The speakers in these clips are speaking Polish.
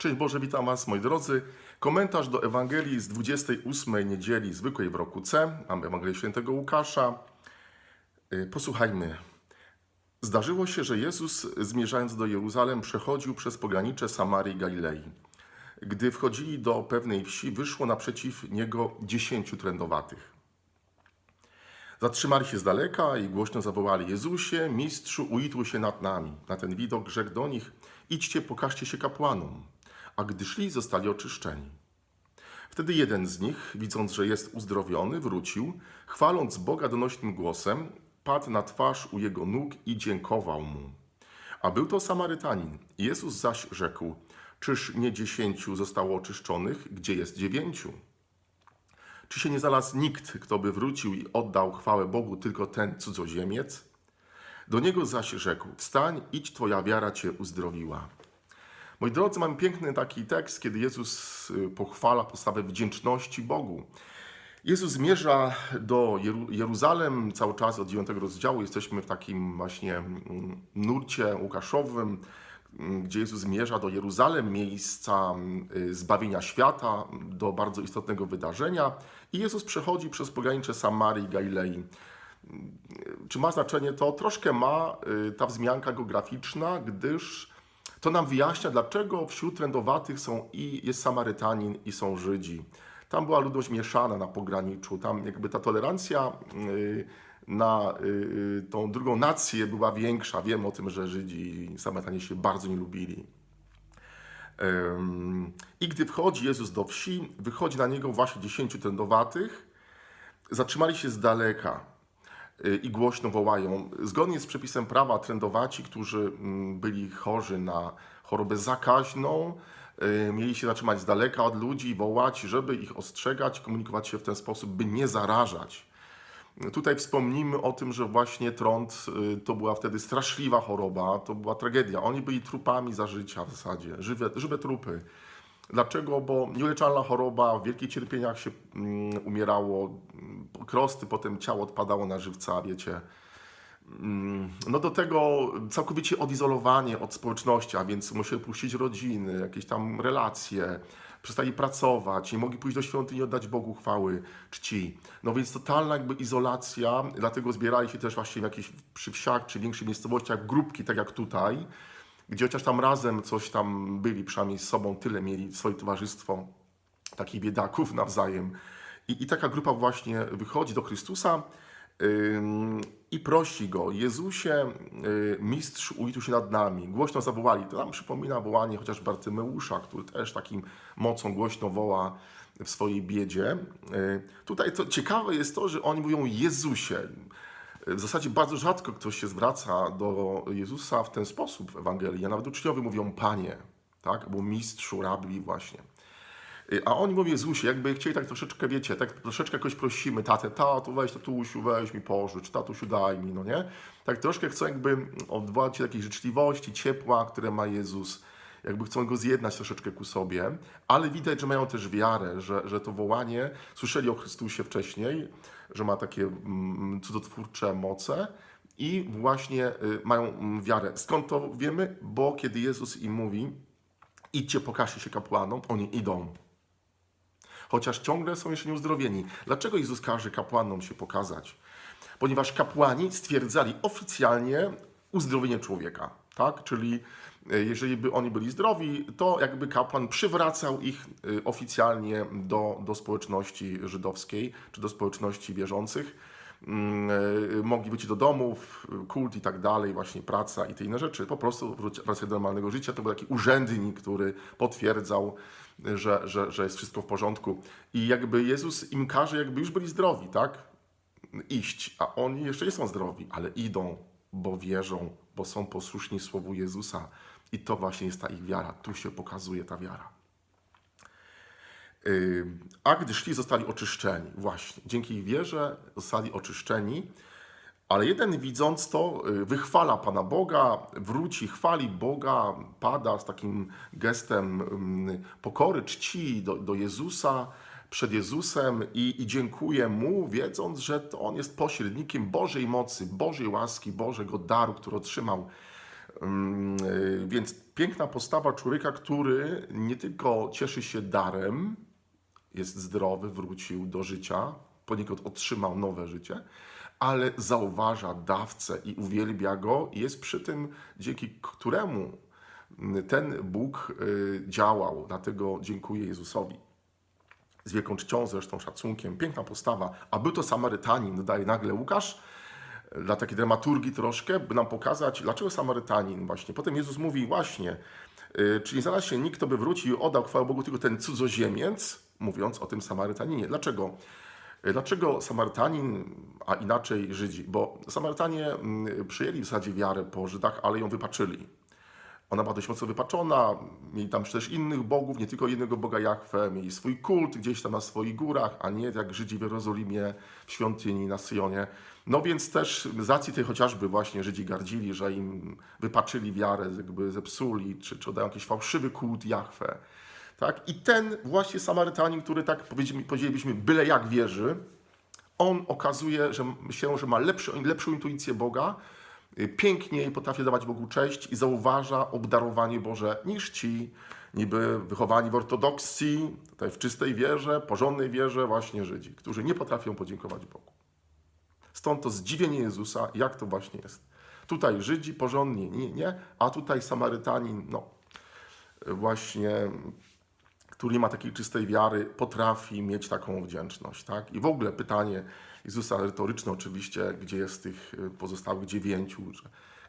Szczęść Boże, witam Was moi drodzy. Komentarz do Ewangelii z 28 niedzieli zwykłej w roku C. Mamy Ewangelię Świętego Łukasza. Y, Posłuchajmy. Zdarzyło się, że Jezus zmierzając do Jeruzalem przechodził przez pogranicze Samarii i Galilei. Gdy wchodzili do pewnej wsi, wyszło naprzeciw niego dziesięciu trędowatych. Zatrzymali się z daleka i głośno zawołali: Jezusie, mistrzu, ulituj się nad nami. Na ten widok rzekł do nich: Idźcie, pokażcie się kapłanom. A gdy szli, zostali oczyszczeni. Wtedy jeden z nich, widząc, że jest uzdrowiony, wrócił, chwaląc Boga donośnym głosem, padł na twarz u jego nóg i dziękował mu. A był to Samarytanin. Jezus zaś rzekł: Czyż nie dziesięciu zostało oczyszczonych, gdzie jest dziewięciu? Czy się nie znalazł nikt, kto by wrócił i oddał chwałę Bogu, tylko ten cudzoziemiec? Do niego zaś rzekł: Wstań, idź, twoja wiara cię uzdrowiła. Moi drodzy, mamy piękny taki tekst, kiedy Jezus y, pochwala postawę wdzięczności Bogu. Jezus zmierza do Jeru- Jeruzalem cały czas od 9 rozdziału. Jesteśmy w takim właśnie mm, nurcie łukaszowym, mm, gdzie Jezus zmierza do Jeruzalem, miejsca y, zbawienia świata, do bardzo istotnego wydarzenia. I Jezus przechodzi przez pogranicze Samarii i Galilei. Czy ma znaczenie to? Troszkę ma y, ta wzmianka geograficzna, gdyż to nam wyjaśnia, dlaczego wśród trędowatych są i jest Samarytanin i są Żydzi. Tam była ludność mieszana na pograniczu, tam jakby ta tolerancja y, na y, tą drugą nację była większa. Wiemy o tym, że Żydzi i Samarytanie się bardzo nie lubili. I gdy wchodzi Jezus do wsi, wychodzi na niego właśnie dziesięciu trędowatych, zatrzymali się z daleka i głośno wołają. Zgodnie z przepisem prawa, trędowaci, którzy mm, byli chorzy na chorobę zakaźną, y, mieli się zatrzymać z daleka od ludzi wołać, żeby ich ostrzegać, komunikować się w ten sposób, by nie zarażać. Tutaj wspomnimy o tym, że właśnie trąd y, to była wtedy straszliwa choroba, to była tragedia. Oni byli trupami za życia w zasadzie, żywe, żywe trupy. Dlaczego? Bo nieuleczalna choroba, w wielkich cierpieniach się mm, umierało, krosty, potem ciało odpadało na żywca, wiecie. Mm, No do tego całkowicie odizolowanie od społeczności, a więc musieli puścić rodziny, jakieś tam relacje, przestali pracować, nie mogli pójść do świątyni oddać Bogu chwały, czci. No więc totalna jakby izolacja, dlatego zbierali się też właśnie w jakichś przy wsiach czy większych miejscowościach grupki, tak jak tutaj, gdzie chociaż tam razem coś tam byli, przynajmniej z sobą tyle mieli swoje towarzystwo takich biedaków nawzajem. I, i taka grupa właśnie wychodzi do Chrystusa i prosi go, Jezusie, y, mistrz, ulituj się nad nami. Głośno zawołali. To nam przypomina wołanie chociaż Bartymeusza, który też takim mocą głośno woła w swojej biedzie. Y, Tutaj to ciekawe jest to, że oni mówią Jezusie. W zasadzie bardzo rzadko ktoś się zwraca do Jezusa w ten sposób w Ewangelii. A nawet uczniowie mówią Panie, tak? Albo mistrzu, rabbi właśnie. Y, A oni mówią Jezusie, jakby chcieli tak troszeczkę, wiecie, tak troszeczkę jakoś prosimy, tatę, tato, weź tatusiu, weź mi pożycz, tatusiu daj mi, no nie? Tak troszkę chcą jakby odwołać się takiej życzliwości, ciepła, które ma Jezus, jakby chcą go zjednać troszeczkę ku sobie, ale widać, że mają też wiarę, że, że to wołanie, słyszeli o Chrystusie wcześniej, że ma takie mm, cudotwórcze moce i właśnie y, mają mm, wiarę. Skąd to wiemy? Bo kiedy Jezus im mówi, idźcie, pokażcie się kapłanom, oni idą chociaż ciągle są jeszcze nieuzdrowieni. Dlaczego Jezus każe kapłanom się pokazać? Ponieważ kapłani stwierdzali oficjalnie uzdrowienie człowieka, tak? Czyli e, jeżeli by oni byli zdrowi, to jakby kapłan przywracał ich e, oficjalnie do, do społeczności żydowskiej, czy do społeczności wierzących. Mm, e, Mogli być do domów, kult i tak dalej, właśnie praca i te inne rzeczy. Po prostu wracają do normalnego życia. To był taki urzędnik, który potwierdzał, że, że, że jest wszystko w porządku. I jakby Jezus im każe, jakby już byli zdrowi, tak? Iść, a oni jeszcze nie są zdrowi, ale idą, bo wierzą, bo są posłuszni Słowu Jezusa. I to właśnie jest ta ich wiara. Tu się pokazuje ta wiara. A gdy szli, zostali oczyszczeni. Właśnie. Dzięki ich wierze zostali oczyszczeni. Ale jeden widząc to, y, wychwala Pana Boga, wróci, chwali Boga, pada z takim gestem pokory, czci do, do Jezusa, przed Jezusem i, i dziękuję Mu, wiedząc, że to On jest pośrednikiem Bożej mocy, Bożej łaski, Bożego daru, który otrzymał y, Więc piękna postawa człowieka, który nie tylko cieszy się darem, jest zdrowy, wrócił do życia, poniekąd otrzymał nowe życie, ale zauważa dawcę i uwielbia go, i jest przy tym, dzięki któremu ten Bóg y, działał. Dlatego dziękuję Jezusowi. Z wielką czcią, zresztą szacunkiem, piękna postawa. A był to Samarytanin, dodaje nagle Łukasz, dla takiej dramaturgii troszkę, by nam pokazać, dlaczego Samarytanin właśnie. Potem Jezus mówi właśnie, y, czyli znalazł się nikt, kto by wrócił i oddał chwałę Bogu, tylko ten cudzoziemiec, mówiąc o tym Samarytaninie. Dlaczego? Dlaczego Samarytanin, a inaczej Żydzi? Bo Samarytanie mm, przyjęli w zasadzie wiarę po Żydach, ale ją wypaczyli. Ona była dość mocno wypaczona, mieli tam też innych bogów, nie tylko jednego Boga Jahwe, mieli swój kult gdzieś tam na swoich górach, a nie jak Żydzi w Jerozolimie, w świątyni na Syjonie. No więc też z racji tej chociażby właśnie Żydzi gardzili, że im wypaczyli wiarę, jakby zepsuli, czy, czy oddają jakiś fałszywy kult Jahwe. Tak? I ten właśnie Samarytanin, który tak powiedzieli- powiedzielibyśmy byle jak wierzy, on okazuje że się, że ma lepszy, lepszą intuicję Boga, y, piękniej potrafi dawać Bogu cześć i zauważa obdarowanie Boże niż ci niby wychowani w ortodoksji, tutaj w czystej wierze, porządnej wierze właśnie Żydzi, którzy nie potrafią podziękować Bogu. Stąd to zdziwienie Jezusa, jak to właśnie jest. Tutaj Żydzi porządni, nie, nie, a tutaj Samarytanin, no właśnie który nie ma takiej czystej wiary, potrafi mieć taką wdzięczność. Tak? I w ogóle pytanie Jezusa retoryczne oczywiście, gdzie jest tych y, pozostałych dziewięciu, że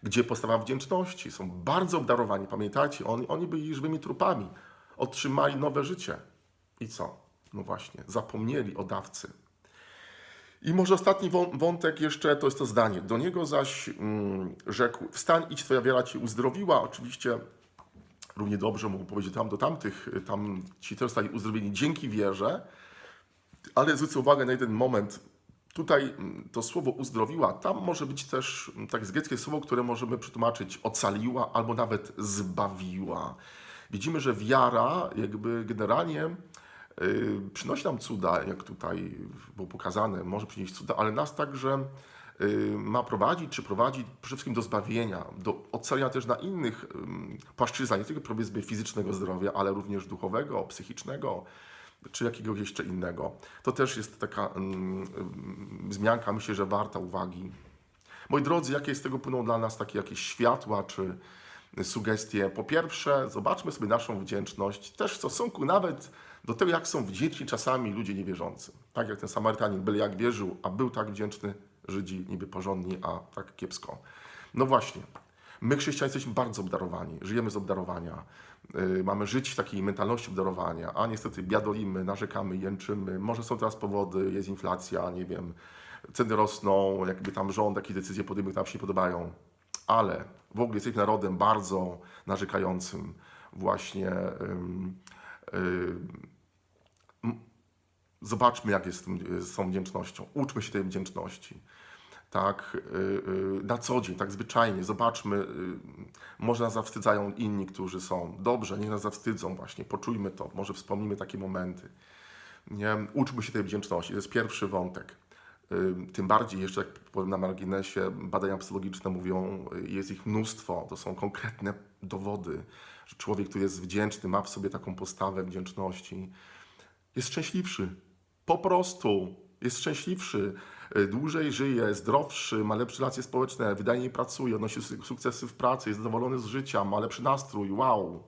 gdzie postawa wdzięczności? Są bardzo obdarowani. Pamiętajcie, oni, oni byli żywymi trupami. Otrzymali nowe życie. I co? No właśnie, zapomnieli o dawcy. I może ostatni wą- wątek jeszcze to jest to zdanie. Do niego zaś mm, rzekł: Wstań, idź, twoja wiara ci uzdrowiła. Oczywiście równie dobrze mógł powiedzieć tam do tamtych, tam ci też zostali uzdrowieni dzięki wierze, ale zwrócę uwagę na jeden moment. Tutaj mm, to słowo uzdrowiła, tam może być też mm, tak z greckie słowo, które możemy przetłumaczyć ocaliła albo nawet zbawiła. Widzimy, że wiara jakby generalnie y, przynosi nam cuda, jak tutaj było pokazane, może przynieść cuda, ale nas także ma prowadzić, czy prowadzi przede wszystkim do zbawienia, do ocalenia też na innych płaszczyznach, nie tylko powiedzmy fizycznego zdrowia, ale również duchowego, psychicznego, czy jakiegoś jeszcze innego. To też jest taka ym, wzmianka, myślę, że warta uwagi. Moi drodzy, jakie z tego płyną dla nas takie jakieś światła, czy sugestie? Po pierwsze, zobaczmy sobie naszą wdzięczność też w stosunku nawet do tego, jak są wdzięczni czasami ludzie niewierzący. Tak jak ten Samarytanin, byle jak wierzył, a był tak wdzięczny, Żydzi niby porządni, a tak kiepsko. No właśnie, my chrześcijanie jesteśmy bardzo obdarowani, żyjemy z obdarowania. Yy, mamy żyć w takiej mentalności obdarowania, a niestety biadolimy, narzekamy, jęczymy. Może są teraz powody, jest inflacja, nie wiem, ceny rosną, jakby tam rząd jakieś decyzje podejmuje, które nam się nie podobają. Ale w ogóle jesteśmy narodem bardzo narzekającym właśnie. ym, ym, Zobaczmy, jak jest tym, z tą wdzięcznością. Uczmy się tej wdzięczności. Tak, y, y, na co dzień, tak zwyczajnie. Zobaczmy, y, może nas zawstydzają inni, którzy są. Dobrze, niech nas zawstydzą właśnie. Poczujmy to, może wspomnimy takie momenty. Nie? Uczmy się tej wdzięczności. To jest pierwszy wątek. Y, Tym bardziej, jeszcze jak powiem na marginesie, badania psychologiczne mówią, y, jest ich mnóstwo. To są konkretne dowody, że człowiek, który jest wdzięczny, ma w sobie taką postawę wdzięczności, jest szczęśliwszy. Po prostu jest szczęśliwszy, y, dłużej żyje, zdrowszy, ma lepsze relacje społeczne, wydajniej pracuje, odnosi su- sukcesy w pracy, jest zadowolony z życia, ma lepszy nastrój. Wow!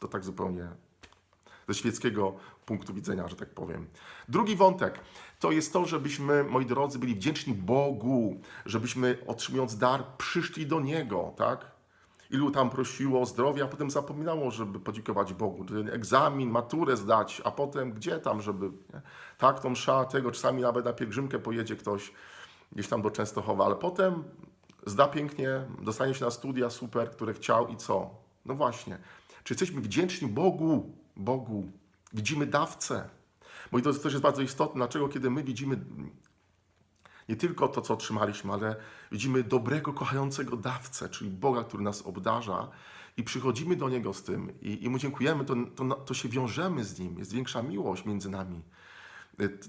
To tak zupełnie ze świeckiego punktu widzenia, że tak powiem. Drugi wątek to jest to, żebyśmy, moi drodzy, byli wdzięczni Bogu, żebyśmy otrzymując dar przyszli do Niego, tak? Ilu tam prosiło o zdrowie, a potem zapominało, żeby podziękować Bogu, ten egzamin, maturę zdać, a potem gdzie tam, żeby, nie? tak, tą msza tego, czasami nawet na pielgrzymkę pojedzie ktoś gdzieś tam do Częstochowa, ale potem zda pięknie, dostanie się na studia super, które chciał i co? No właśnie, czy jesteśmy wdzięczni Bogu, Bogu, widzimy dawcę, bo i to też jest bardzo istotne, dlaczego kiedy my widzimy nie tylko to, co otrzymaliśmy, ale widzimy dobrego, kochającego dawcę, czyli Boga, który nas obdarza i przychodzimy do Niego z tym i, i Mu dziękujemy, to, to, to się wiążemy z Nim, jest większa miłość między nami.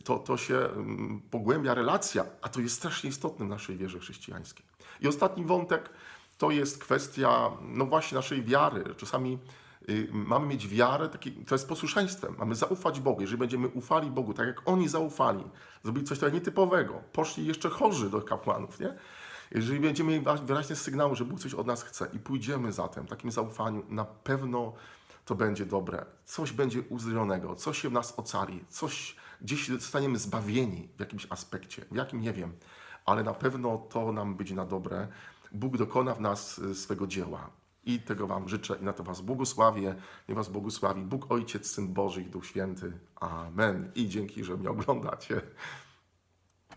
To, to się mm, pogłębia relacja, a to jest strasznie istotne w naszej wierze chrześcijańskiej. I ostatni wątek to jest kwestia, no właśnie, naszej wiary. Czasami mamy mieć wiarę, to jest posłuszeństwem. Mamy zaufać Bogu. Jeżeli będziemy ufali Bogu, tak jak oni zaufali, zrobili coś trochę nietypowego, poszli jeszcze chorzy do kapłanów, nie? Jeżeli będziemy mieli wa- wyraźny sygnał, że Bóg coś od nas chce i pójdziemy za tym, takim zaufaniu, na pewno to będzie dobre. Coś będzie uzdrowionego, coś się w nas ocali, coś gdzieś zostaniemy zbawieni w jakimś aspekcie, w jakim nie wiem, ale na pewno to nam będzie na dobre. Bóg dokona w nas y, swego dzieła. I tego Wam życzę i na to Was błogosławię. Niech Was błogosławi Bóg Ojciec, Syn Boży i Duch Święty. Amen. I dzięki, że mnie oglądacie.